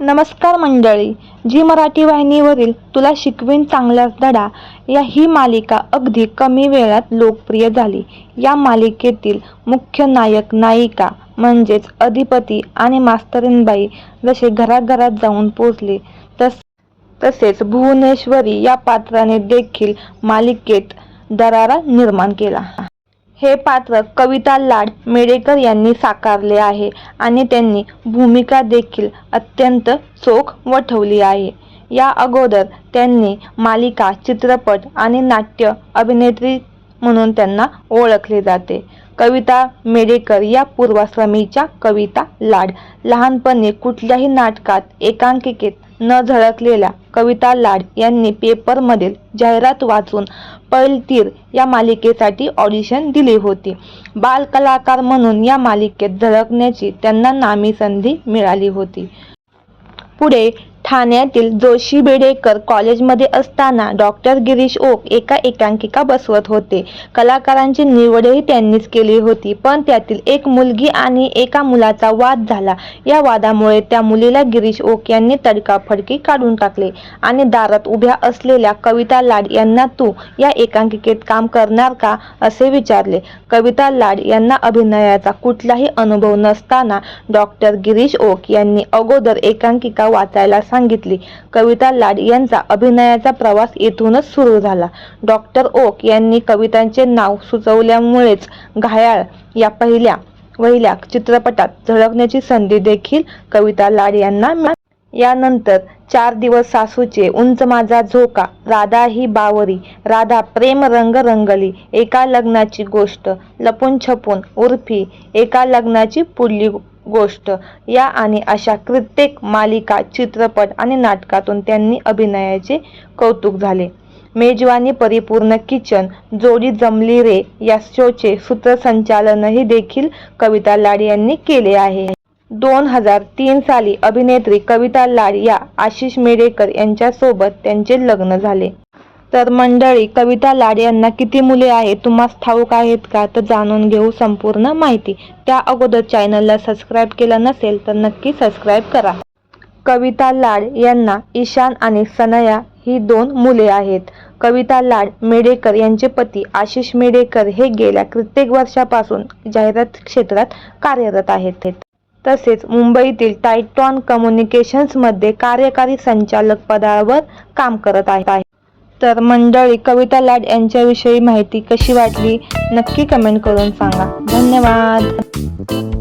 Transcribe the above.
नमस्कार मंडळी जी मराठी वाहिनीवरील तुला शिकवीन चांगलाच धडा या ही मालिका अगदी कमी वेळात लोकप्रिय झाली. या मालिकेतील मुख्य नायक नायिका म्हणजेच अधिपती आणि मास्तरीनबाई जसे घराघरात जाऊन पोचले तस तसेच भुवनेश्वरी या पात्राने देखील मालिकेत दरारा निर्माण केला. हे पात्र कविता लाड मेडेकर यांनी साकारले आहे आणि त्यांनी भूमिका देखील अत्यंत चोख वठवली आहे. या अगोदर त्यांनी मालिका चित्रपट आणि नाट्य अभिनेत्री म्हणून त्यांना ओळखले जाते. कविता मेडेकर या पूर्वाश्रमीच्या कविता लाड. लहानपणी कुठल्याही नाटकात एकांकिकेत न झळकलेल्या कविता लाड यांनी पेपरमधील जाहिरात वाचून पैलतीर या मालिकेसाठी ऑडिशन दिली होती. बालकलाकार म्हणून या मालिकेत झळकण्याची त्यांना नामी संधी मिळाली होती. पुढे ठाण्यातील जोशी बेडेकर कॉलेजमध्ये असताना डॉक्टर गिरीश ओक एका एकांकिका बसवत होते. कलाकारांची निवडही त्यांनीच केली होती पण त्यातील एक मुलगी आणि एका मुलाचा वाद झाला. या वादामुळे त्या मुलीला गिरीश ओक यांनी तडकाफडकी काढून टाकले आणि दारात उभ्या असलेल्या कविता लाड यांना तू या एकांकिकेत काम करणार का असे विचारले. कविता लाड यांना अभिनयाचा कुठलाही अनुभव नसताना डॉक्टर गिरीश ओक यांनी अगोदर एकांकिका वाचायला सांगितली. कविता लाड यांचा अभिनयाचा प्रवास येथूनच सुरू झाला. डॉक्टर ओक यांनी कवितांचे नाव सुचवल्यामुळेच घायाळ या पहिल्या वहिल्या चित्रपटात झळकण्याची संधी देखील कविता लाड यांना यानंतर चार दिवस सासूचे उंच माझा झोका राधा ही बावरी राधा प्रेम रंग रंगली एका लग्नाची गोष्ट लपून छपून उर्फी एका लग्नाची पुढली गोष्ट या आणि अशा कित्येक मालिका चित्रपट आणि नाटकातून त्यांनी अभिनयाचे कौतुक झाले. मेजवानी परिपूर्ण किचन जोडी जमली रे या शोचे सूत्रसंचालनही देखील कविता लाड यांनी केले आहे. दोन हजार तीन साली अभिनेत्री कविता लाड या आशिष मेडेकर यांच्यासोबत त्यांचे लग्न झाले. तर मंडळी कविता लाड यांना किती मुले आहेत तुम्हाला ठाऊक आहेत का? तर जाणून घेऊ संपूर्ण माहिती. त्या अगोदर चॅनलला सबस्क्राईब केलं नसेल तर नक्की सबस्क्राईब करा. कविता लाड यांना ईशान आणि सनया ही दोन मुले आहेत. कविता लाड मेडेकर यांचे पती आशिष मेडेकर हे गेल्या कित्येक वर्षापासून जाहिरात क्षेत्रात कार्यरत आहेत. तसेच मुंबईतील टायटॉन कम्युनिकेशन्समध्ये कार्यकारी संचालक पदावर काम करत आहेत. तर मंडळी कविता लाड यांच्याविषयी माहिती कशी वाटली? नक्की कमेंट करून सांगा. धन्यवाद.